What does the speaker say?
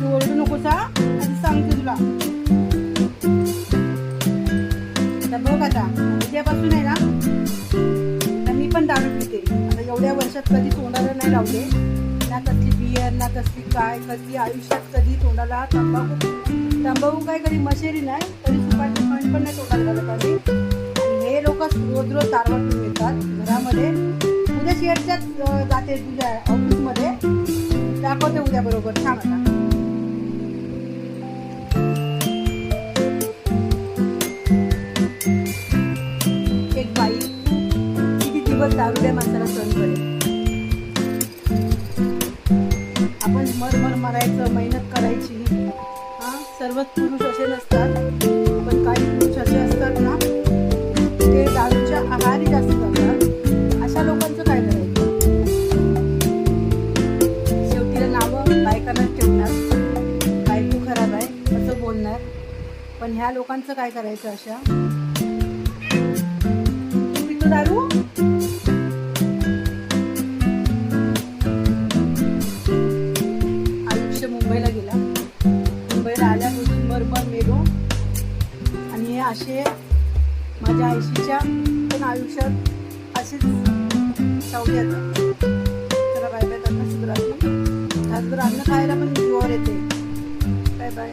तू ओरडू नकोस आधी सांगते तुला. आता बघ आता उद्यापासून आहे ना आता मी पण दारू पिते. आता एवढ्या वर्षात कधी तोंडाला नाही लावले. ना कसली बियर ना कसली काय कसली आयुष्यात कधी तोंडाला तंबाखू तंबाखू काय कधी मशेरी नाही कधी सुपारी पण पण नाही तोंडाला घालत आम्ही. हे लोक रोज रोज दारवा येतात घरामध्ये. उद्या शेअरच्याच जाते तुझ्या ऑफिसमध्ये दाखवते उद्या बरोबर छान आता. दिवस दारू द्या माणसाला सहन करेल. आपण मर मर मारायचं मेहनत करायची. हा सर्वच पुरुष असे नसतात पण काही पुरुष असे असतात ना ते दारूच्या आहारी जास्त करतात अशा लोकांचं काय करायचं? शेवटीला नावं बायकांनाच ठेवणार. बायको खराब आहे असं बोलणार. पण ह्या लोकांचं काय करायचं अशा? दारू? मुंबईला गेला. मुंबईला आल्यापासून बरोबर मेलो. आणि हे असे माझ्या आयशीच्या पण आयुष्यात असेच सावली येतात त्याला बाय बाय करण्यास राहणं खायला पण जोर येते बाय बाय